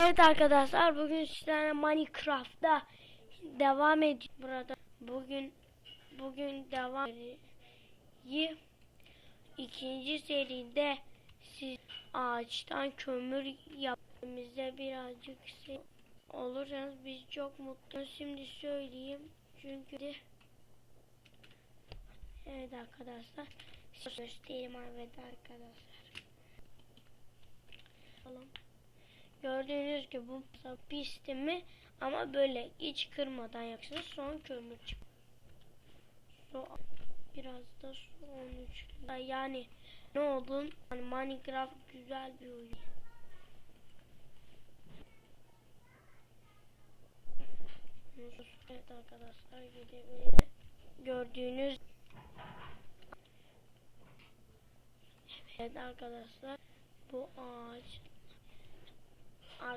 Evet arkadaşlar bugün sizlerle Minecraft'ta devam ediyoruz burada. Bugün bugün devam iyi ikinci seride siz ağaçtan kömür yaptığımızda birazcık olursanız biz çok mutluyuz. Şimdi söyleyeyim çünkü Evet arkadaşlar göstereyim evet arkadaşlar. Bakalım. Gördüğünüz gibi bu pistimi ama böyle hiç kırmadan yapacaksınız. Son kömür çık. Su biraz da 13. Yani ne oldu? Yani Minecraft güzel bir oyun. Evet arkadaşlar gidebilir. Gördüğünüz Evet arkadaşlar bu ağaç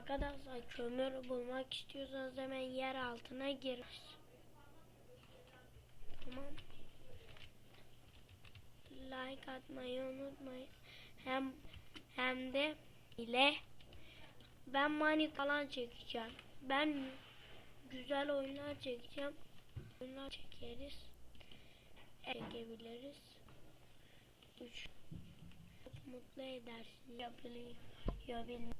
Arkadaşlar kömür bulmak istiyorsanız hemen yer altına gir. Tamam. Like atmayı unutmayın. Hem hem de ile ben mani falan çekeceğim. Ben güzel oyunlar çekeceğim. Oyunlar çekeriz. Çekebiliriz. Üç. Mutlu edersin. Yapılıyor. Yapılıyor.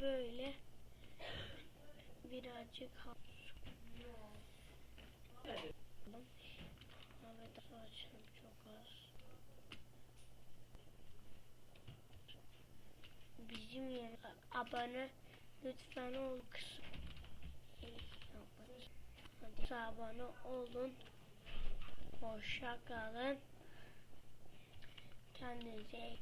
Böyle birazcık. Evet ağaçlarım çok az. Bizim yer abone lütfen ol kısım. Hadi abone olun. Hoşça kalın. Kendinize